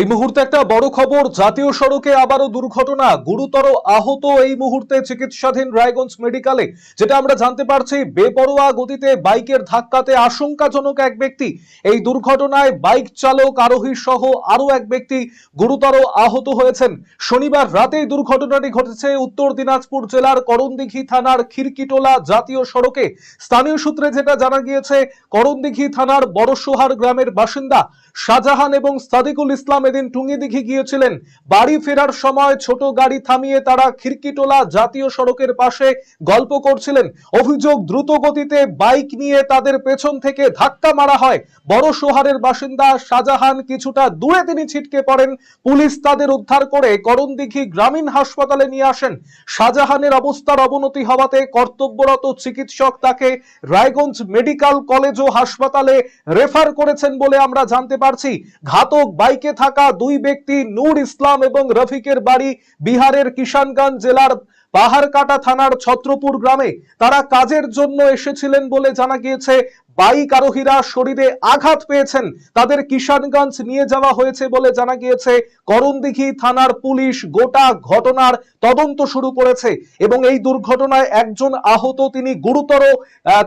এই মুহূর্তে একটা বড় খবর, জাতীয় সড়কে আবারও দুর্ঘটনা। গুরুতর আহত এই মুহূর্তে চিকিৎসাধীন রায়গঞ্জ মেডিকেলে। যেটা আমরা জানতে পারছি, বেপরোয়া গতিতে বাইকের ধাক্কাতে আশঙ্কাজনক এক ব্যক্তি। এই দুর্ঘটনায় বাইক চালক, আরোহী সহ আরও এক ব্যক্তি গুরুতর আহত হয়েছেন। শনিবার রাতে দুর্ঘটনাটি ঘটেছে উত্তর দিনাজপুর জেলার করণদিঘি থানার খিরকিটোলা জাতীয় সড়কে। স্থানীয় সূত্রে যেটা জানা গিয়েছে, করণদিঘি থানার বড়সোহার গ্রামের বাসিন্দা শাহজাহান এবং সাদিকুল ইসলাম এদিন টুঙ্গিদিঘি গিয়েছিলেন। বাড়ি ফেরার সময় ছোট গাড়ি থামিয়ে তারা খিরকিটোলা জাতীয় সড়কের পাশে গল্প করছিলেন। অভিযোগ দ্রুত গতিতে বাইক নিয়ে তাদের পেছন থেকে ধাক্কা মারা হয়। বড় সোহারের বাসিন্দা শাহজাহান কিছুটা দূরে তিনি ছিটকে পড়েন। পুলিশ তাদের উদ্ধার করে করণদিঘি গ্রামীণ হাসপাতালে নিয়ে আসেন। শাহজাহানের অবস্থার অবনতি হওয়াতে কর্তব্যরত চিকিৎসক তাকে রায়গঞ্জ মেডিকেল কলেজ ও হাসপাতালে রেফার করেছেন বলে আমরা জানতে পারছি। ঘাতক বাইকে থাকা দুই ব্যক্তি নূর ইসলাম এবং রফিকের বাড়ি বিহারের কিষানগঞ্জ জেলার পাহাড়কাটা থানার ছত্রপুর গ্রামে। তারা কাজের জন্য এসেছিলেন বলে জানা গিয়েছে। বাইক আরোহীরা শরীরে আঘাত পেয়েছেন, তাদের কিষানগঞ্জ নিয়ে যাওয়া হয়েছে বলে জানা গিয়েছে। করণদিঘি থানার পুলিশ গোটা ঘটনার তদন্ত শুরু করেছে এবং এই দুর্ঘটনায় একজন আহত তিনি গুরুতর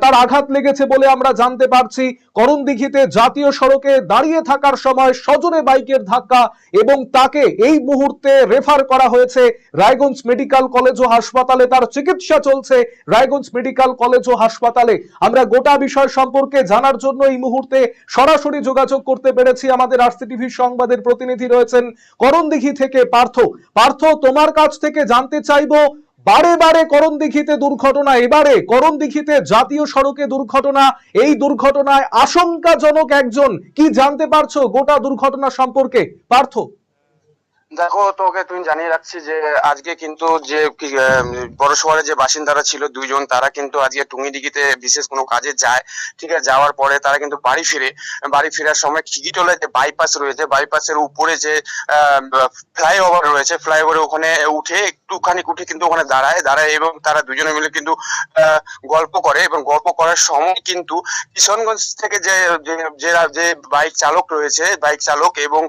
তার আঘাত লেগেছে বলে আমরা জানতে পারছি। করণদিঘিতে জাতীয় সড়কে দাঁড়িয়ে থাকার সময় সজনে বাইকের ধাক্কা এবং তাকে এই মুহূর্তে রেফার করা হয়েছে। রায়গঞ্জ মেডিকেল কলেজ ও হাসপাতালে তার চিকিৎসা চলছে। রায়গঞ্জ মেডিকেল কলেজ ও হাসপাতালে আমরা গোটা বিষয় সম্পর্কে জানার জন্য এই মুহূর্তে সরাসরি যোগাযোগ করতে পেরেছি আমাদের আরসি টিভি সংবাদের প্রতিনিধি রয়েছেন করণদিঘি থেকে পার্থ। পার্থ, তোমার কাছ থেকে জানতে চাইব, বারে বারে করণদিঘিতে দুর্ঘটনা, এবারে করণদিঘিতে জাতীয় সড়কে দুর্ঘটনা, এই দুর্ঘটনায় আশঙ্কাজনক একজন, কি জানতে পারছ গোটা দুর্ঘটনা সম্পর্কে? পার্থ। দেখো, তোকে তুমি জানিয়ে রাখছি যে আজকে কিন্তু যে বড় শহরে যে বাসিন্দারা ছিল দুইজন, তারা কিন্তু আজকে টুঙ্গিডিগিতে বিশেষ কোনো কাজে যায়, ঠিক আছে? যাওয়ার পরে তারা কিন্তু বাড়ি ফিরে, বাড়ি ফেরার সময় খিগিটোলে যে বাইপাস রয়েছে বাইপাসের উপরে যে ফ্লাইওভার রয়েছে ফ্লাইওভারে ওখানে উঠে একটুখানি উঠে কিন্তু ওখানে দাঁড়ায় দাঁড়ায় এবং তারা দুজনে মিলে কিন্তু গল্প করে এবং গল্প করার সময় কিন্তু কিশনগঞ্জ থেকে যে, যে- বাইক চালক রয়েছে বাইক চালক এবং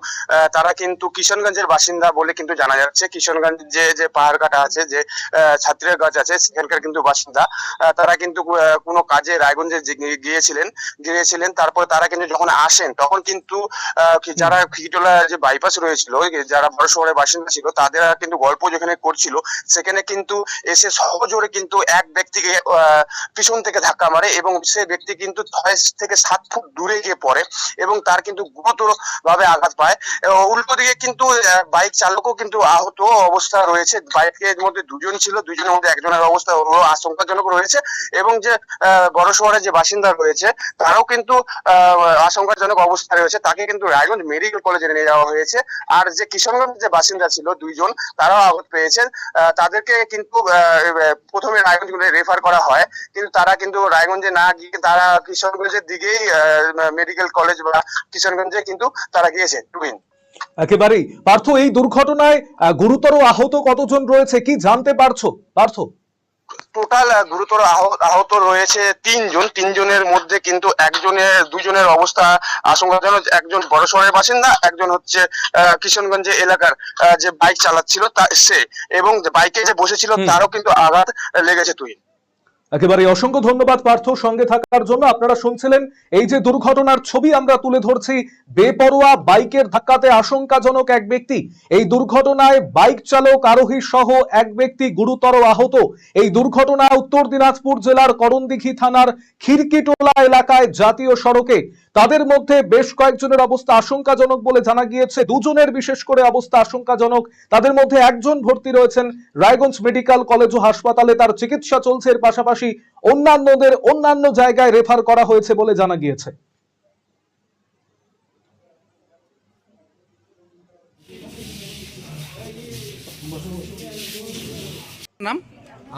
তারা কিন্তু কিশনগঞ্জের বাসিন্দা বলে কিন্তু জানা যাচ্ছে। কিশনগঞ্জ যে যে পাহাড় কাটা আছে যে ছাত্রের গাছ আছে সেখানকার কিন্তু বাসিন্দা। তারা কিন্তু কোনো কাজে রায়গঞ্জে গিয়েছিলেন গিয়েছিলেন তারপর তারা কিন্তু যখন আসেন তখন কিন্তু যারা খিটলা যে বাইপাস রয়েছিল যারা বড় শহরের বাসিন্দা ছিল তাদের কিন্তু গল্প যেখানে করছিল সেখানে কিন্তু এসে সহজরে কিন্তু এক ব্যক্তিকে আহ, পিছন থেকে ধাক্কা মারে এবং সে ব্যক্তি কিন্তু ছয় থেকে সাত ফুট দূরে গিয়ে পড়ে এবং তার কিন্তু গুরুতর ভাবে আঘাত পায়। উল্টো দিকে কিন্তু বাইক চালকও কিন্তু আহত অবস্থা রয়েছে। বাইকের মধ্যে দুজন ছিল, দুজনের মধ্যে একজনের অবস্থা আশঙ্কাজনক রয়েছে এবং যে বড় শহরের যে বাসিন্দা রয়েছে, তারাও কিন্তু আশঙ্কাজনক অবস্থা রয়েছে। তাকে কিন্তু রায়গঞ্জ মেডিকেল কলেজে নিয়ে যাওয়া হয়েছে। আর যে কিশনগঞ্জ যে বাসিন্দা ছিল দুইজন, তারাও আহত পেয়েছেন তাদেরকে কিন্তু প্রথমে রায়গঞ্জ রেফার করা হয়। কিন্তু তারা কিন্তু রায়গঞ্জে না গিয়ে তারা কিশনগঞ্জের দিকেই মেডিকেল কলেজ বা কিশনগঞ্জে কিন্তু তারা গিয়েছে। টুইন। একেবারেই। পার্থ এই দুর্ঘটনায় গুরুতর আহত কতজন রয়েছে? কি জানতে পারছ? পার্থ? টোটাল গুরুতর আহত রয়েছে তিনজন। তিনজনের মধ্যে কিন্তু একজনের দুজনের অবস্থা আশঙ্কাজনক। একজন বড় শহরের বাসিন্দা একজন হচ্ছে আহ, কিশনগঞ্জ এলাকার যে বাইক চালাচ্ছিল তা সে এবং বাইকে যে বসেছিল তারও কিন্তু আঘাত লেগেছে তুই একেবারে অসংখ্য ধন্যবাদ পার্থ সঙ্গে থাকার জন্য। আপনারা শুনছিলেন এই যে দুর্ঘটনার ছবি আমরা তুলে ধরছি, বেপরোয়া বাইকের ধাক্কাতে আশঙ্কাজনক এক ব্যক্তি। এই দুর্ঘটনায় বাইক চালক, আরোহী সহ এক ব্যক্তি গুরুতর আহত। এই দুর্ঘটনা উত্তর দিনাজপুর জেলার করণদিঘি থানার খিরকিটোলা এলাকায় জাতীয় সড়কে। তাদের মধ্যে বেশ কয়েকজনের অবস্থা আশঙ্কাজনক বলে জানা গিয়েছে। দুজনের বিশেষ করে অবস্থা আশঙ্কাজনক। তাদের মধ্যে একজন ভর্তি রয়েছেন রায়গঞ্জ মেডিকেল কলেজ ও হাসপাতালে। তার চিকিৎসা চলছে। এর পাশাপাশি অন্যান্যদের অন্যান্য জায়গায় রেফার করা হয়েছে বলে জানা গিয়েছে। নাম?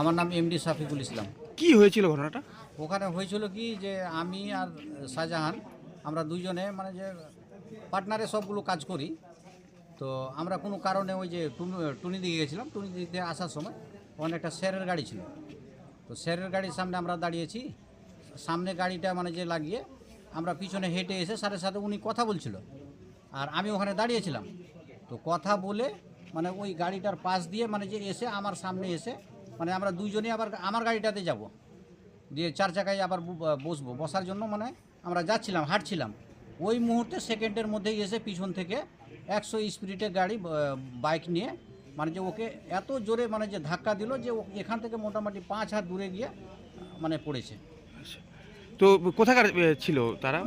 আমার নাম এমডি সাফিকুল ইসলাম। কি হয়েছিল ঘটনাটা? ওখানে হয়েছিল কি যে আমি আর শাহজাহান আমরা দুইজনে মানে যে পার্টনারে সবগুলো কাজ করি। তো আমরা কোনো কারণে ওই যে টুনি দিকে গেছিলাম। টুনি দিক আসার সময় ওখানে একটা স্যারের গাড়ি ছিল। তো স্যারের গাড়ির সামনে আমরা দাঁড়িয়েছি। সামনে গাড়িটা মানে যে লাগিয়ে আমরা পিছনে হেঁটে এসে স্যারের সাথে উনি কথা বলছিল। আর আমি ওখানে দাঁড়িয়েছিলাম। তো কথা বলে মানে ওই গাড়িটার পাশ দিয়ে মানে যে এসে আমার সামনে এসে মানে আমরা দুইজনে আবার, আমার গাড়িটাতে যাব। দিয়ে চার চাকায় আবার বসবো। বসার জন্য মানে আমরা যাচ্ছিলাম হাঁটছিলাম। ওই মুহূর্তে সেকেন্ডের মধ্যেই এসে পিছন থেকে একশো স্পিডে গাড়ি বাইক নিয়ে মানে যে ওকে এত জোরে মানে যে ধাক্কা দিল যে ও এখান থেকে মোটামুটি পাঁচ হাত দূরে গিয়ে মানে পড়েছে। তো কোথাকার ছিল তারা?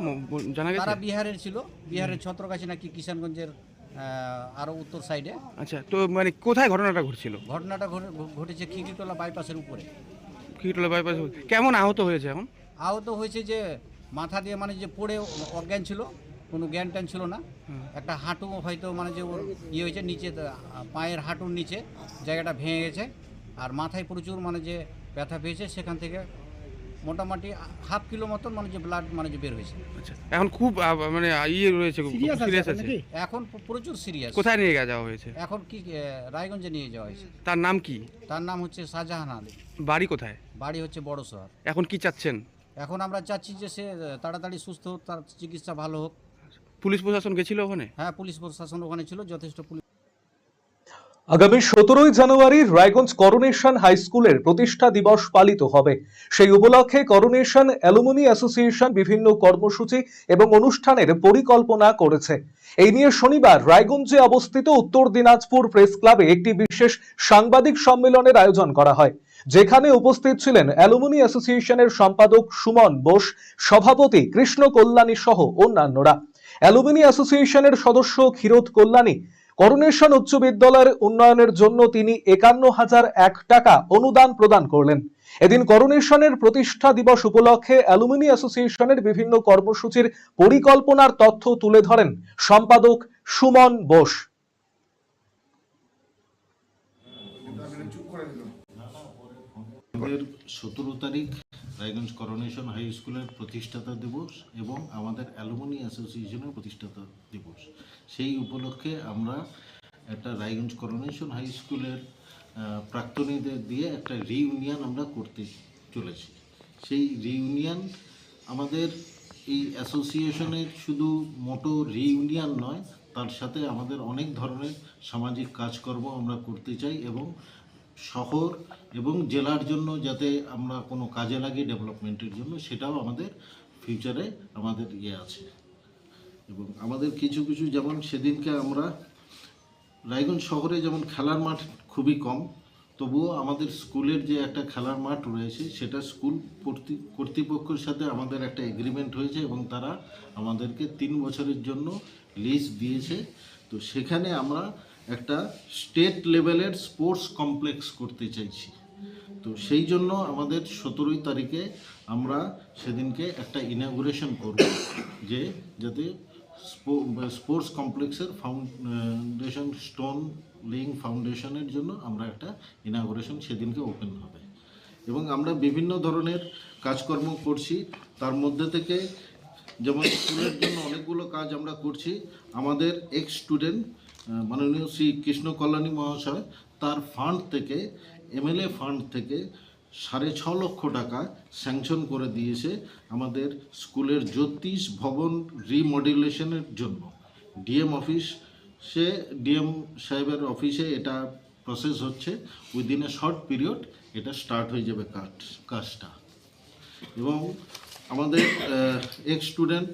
জানা গেছে? তারা বিহারের ছিল বিহারের ছত্রকাছি নাকি কিষানগঞ্জের আরও উত্তর সাইডে। আচ্ছা তো মানে কোথায় ঘটনাটা ঘটছিল? ঘটনাটা ঘটে- ঘটেছে খিকিটোলা বাইপাসের উপরে। কিটোলা বাইপাস কেমন আহত হয়েছে এখন? আহত হয়েছে যে মাথা দিয়ে মানে যে পড়ে অজ্ঞান ছিল কোনো জ্ঞান ট্যান ছিল না। একটা হাঁটু হয়তো মানে যে ওর ইয়ে হয়েছে নিচে পায়ের হাঁটুর নিচে জায়গাটা ভেঙে গেছে। আর মাথায় প্রচুর মানে যে ব্যথা পেয়েছে সেখান থেকে মোটামুটি হাফ কিলো মতন মানে যে ব্লাড মানে যে বের হয়েছে। আচ্ছা এখন খুব মানে ইয়ে রয়েছে সিরিয়াস আছে এখন প্রচুর সিরিয়াস কোথায় নিয়ে যাওয়া হয়েছে? এখন কি রায়গঞ্জে নিয়ে যাওয়া হয়েছে। তার নাম কি? তার নাম হচ্ছে শাহজাহান আলী। বাড়ি কোথায়? বাড়ি হচ্ছে বড় শহর। এখন কি চাচ্ছেন? এখন আমরা চাচ্ছি যে সে তাড়াতাড়ি সুস্থ হোক তার চিকিৎসা ভালো হোক। পুলিশ প্রশাসন গেছিল ওখানে? হ্যাঁ পুলিশ প্রশাসন ওখানে ছিল যথেষ্ট পুলিশ। আগামী সতেরোই জানুয়ারি রায়গঞ্জ করোনেশন হাই স্কুলের প্রতিষ্ঠা দিবস পালিত হবে। সেই উপলক্ষে করোনেশন অ্যালুমিনি অ্যাসোসিয়েশন বিভিন্ন কর্মসূচি এবং অনুষ্ঠানের পরিকল্পনা করেছে। এই নিয়ে শনিবার রায়গঞ্জে অবস্থিত উত্তর দিনাজপুর প্রেস ক্লাবে একটি বিশেষ সাংবাদিক সম্মেলনের আয়োজন করা হয়। যেখানে উপস্থিত ছিলেন অ্যালুমিনি অ্যাসোসিয়েশনের সম্পাদক সুমন বোস, সভাপতি কৃষ্ণ কল্যাণী সহ অন্যান্যরা। অ্যালুমিনি অ্যাসোসিয়েশনের সদস্য ক্ষীরোদ কল্যাণী, করোনেশন উচ্চ বিদ্যালয়ের উন্নয়নের জন্য তিনি একান্ন হাজার এক টাকা অনুদান প্রদান করলেন। এদিন করোনেশনের প্রতিষ্ঠা দিবস উপলক্ষে অ্যালুমিনি অ্যাসোসিয়েশনের বিভিন্ন কর্মসূচির পরিকল্পনার তথ্য তুলে ধরেন সম্পাদক সুমন বোস। আমাদের সতেরো তারিখ রায়গঞ্জ করোনেশন হাই স্কুলের প্রতিষ্ঠাতা দিবস এবং আমাদের অ্যালুমিনি অ্যাসোসিয়েশনের প্রতিষ্ঠাতা দিবস। সেই উপলক্ষে আমরা একটা রায়গঞ্জ করোনেশন হাই স্কুলের প্রাক্তনীদের দিয়ে একটা রিইউনিয়ন আমরা করতে চলেছি। সেই রিইউনিয়ন আমাদের এই অ্যাসোসিয়েশনের শুধু মোটো রিইউনিয়ন নয়, তার সাথে আমাদের অনেক ধরনের সামাজিক কাজকর্ম আমরা করতে চাই এবং শহর এবং জেলার জন্য যাতে আমরা কোনো কাজে লাগি ডেভেলপমেন্টের জন্য, সেটাও আমাদের ফিউচারে আমাদের ইয়ে আছে। এবং আমাদের কিছু কিছু যেমন সেদিনকে আমরা রায়গঞ্জ শহরে যেমন খেলার মাঠ খুবই কম, তবুও আমাদের স্কুলের যে একটা খেলার মাঠ রয়েছে, সেটা স্কুল কর্তৃ- কর্তৃপক্ষের সাথে আমাদের একটা এগ্রিমেন্ট হয়েছে এবং তারা আমাদেরকে তিন বছরের জন্য লিজ দিয়েছে। তো সেখানে আমরা একটা স্টেট লেভেলের স্পোর্টস কমপ্লেক্স করতে চাইছি। তো সেই জন্য আমাদের সতেরোই তারিখে আমরা সেদিনকে একটা ইনাগুরেশন করব, যে যাতে স্পোর্টস কমপ্লেক্সের ফাউন্ডেশন স্টোন লিং ফাউন্ডেশনের জন্য আমরা একটা ইনাগুরেশন সেদিনকে ওপেন হবে। এবং আমরা বিভিন্ন ধরনের কাজকর্ম করছি। তার মধ্যে থেকে যেমন স্কুলের জন্য অনেকগুলো কাজ আমরা করছি। আমাদের এক্স স্টুডেন্ট মাননীয় শ্রী কৃষ্ণ কল্যাণী মহাশয়, তার ফান্ড থেকে এমএলএ ফান্ড থেকে সাড়ে ছ লক্ষ টাকা স্যাংশন করে দিয়েছে আমাদের স্কুলের জ্যোতিষ ভবন রিমডেলেশনের জন্য। ডিএম অফিস সে ডিএম সাহেবের অফিসে এটা প্রসেস হচ্ছে। উইদিন এ শর্ট পিরিয়ড এটা স্টার্ট হয়ে যাবে কাজ, কাজটা। এবং আমাদের ex student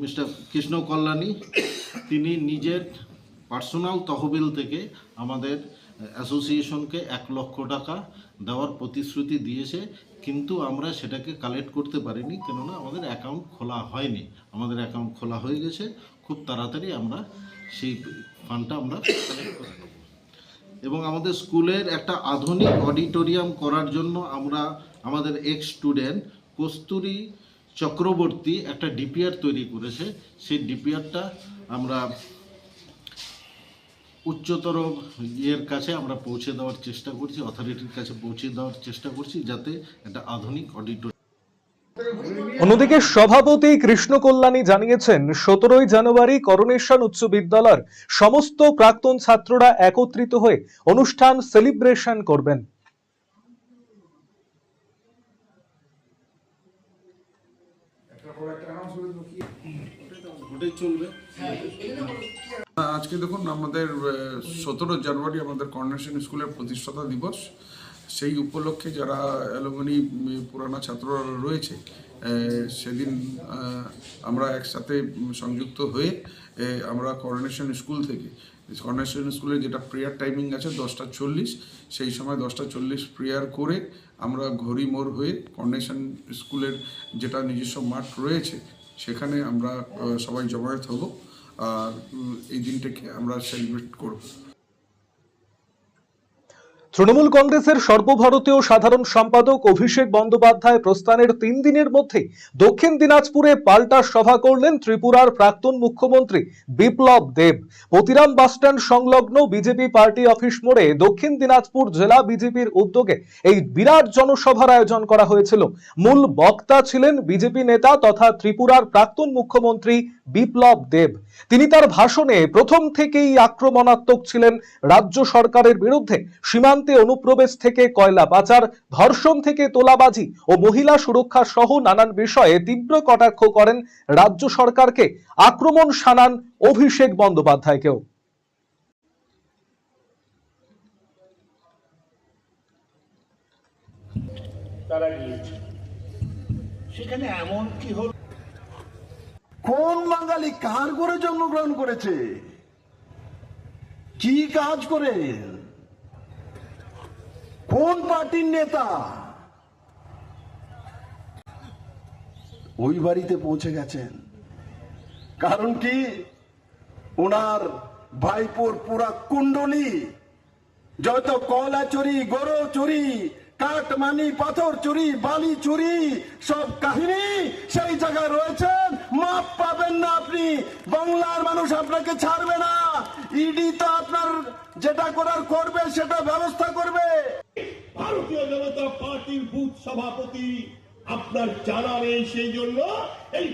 mister Krishna Kalyani, তিনি নিজের পার্সোনাল তহবিল থেকে আমাদের অ্যাসোসিয়েশনকে এক লক্ষ টাকা দেওয়ার প্রতিশ্রুতি দিয়েছে, কিন্তু আমরা সেটাকে কালেক্ট করতে পারিনি, কেননা আমাদের অ্যাকাউন্ট খোলা হয়নি। আমাদের অ্যাকাউন্ট খোলা হয়ে গেছে, খুব তাড়াতাড়ি আমরা সেই ফান্ডটা আমরা কালেক্ট করে নেব। এবং আমাদের স্কুলের একটা আধুনিক অডিটোরিয়াম করার জন্য আমরা, আমাদের এক্স স্টুডেন্ট কস্তুরী চক্রবর্তী একটা ডিপিআর তৈরি করেছে। সেই ডিপিআরটা আমরা উচ্চতর ইয়ের কাছে আমরা পৌঁছে দেওয়ার চেষ্টা করছি অথরিটির কাছে পৌঁছে দেওয়ার চেষ্টা করছি যাতে একটা আধুনিক অডিটোরিয়াম অন্যদিকে সভাপতি কৃষ্ণ কল্যাণী জানিয়েছেন সতেরোই জানুয়ারি করোনেশন উচ্চ বিদ্যালয়ের সমস্ত প্রাক্তন ছাত্ররা একত্রিত হয়ে অনুষ্ঠান সেলিব্রেশন করবেন। চলবে আজকে দেখুন আমাদের সতেরো জানুয়ারি আমাদের কর্নেশন স্কুলের প্রতিষ্ঠাতা দিবস। সেই উপলক্ষে যারা অ্যালুমিনি পুরানা ছাত্ররা রয়েছে সেদিন আমরা একসাথে সংযুক্ত হয়ে আমরা করোনেশন স্কুল থেকে করোনেশন স্কুলে যেটা প্রেয়ার টাইমিং আছে দশটা চল্লিশ, সেই সময় দশটা চল্লিশ প্রেয়ার করে আমরা ঘড়ি মোড় হয়ে করোনেশন স্কুলের যেটা নিজস্ব মাঠ রয়েছে, সেখানে আমরা সবাই জমায়েত হব। এই দিনটাকে আমরা সেলিব্রেট করব। তৃণমূল কংগ্রেসের সর্বভারতীয় সাধারণ সম্পাদক অভিষেক বন্দ্যোপাধ্যায় প্রস্থানের তিন দিনের মধ্যে দক্ষিণ দিনাজপুরে পাল্টা সভা করলেন ত্রিপুরার প্রাক্তন মুখ্যমন্ত্রী বিপ্লব দেব। পতিরাম বাসস্ট্যান্ড সংলগ্ন বিজেপি পার্টি অফিস মোড়ে দক্ষিণ দিনাজপুর জেলা বিজেপির উদ্যোগে এই বিরাট জনসভার আয়োজন করা হয়েছিল। মূল বক্তা ছিলেন বিজেপি নেতা তথা ত্রিপুরার প্রাক্তন মুখ্যমন্ত্রী বিপ্লব দেব। তিনি তার ভাষণে প্রথম থেকেই আক্রমণাত্মক ছিলেন রাজ্য সরকারের বিরুদ্ধে। সীমান্তে অনুপ্রবেশ থেকে কয়লা পাচার, ধর্ষণ থেকে তোলাবাজি ও মহিলা সুরক্ষা সহ নানান বিষয়ে তীব্র কটাক্ষ করেন রাজ্য সরকারকে। আক্রমণ শানান অভিষেক বন্দ্যোপাধ্যায়কেও। সেখানে এমন কি হল? কোন বাঙালি কার করে জন্মগ্রহণ করেছে? কি কাজ করে? কোন পার্টির নেতা? ওই বাড়িতে পৌঁছে গেছেন। কারণ কি? ওনার ভাইপোর পুরা কুণ্ডলি, যত কয়লা চুরি, গরু চুরি কাঠ মানি পাথর চুরি, বালি চুরি, সব কাহিনী সেই জায়গায় রয়েছেন মাপ পাবেন না আপনি। বাংলার মানুষ আপনাকে ছাড়বে না। ইডি তো আপনার যেটা করার করবে, সেটা ব্যবস্থা করবে। ভারতীয় জনতা পার্টির বুথ সভাপতি আপনার জানা নেই সেই জন্য এই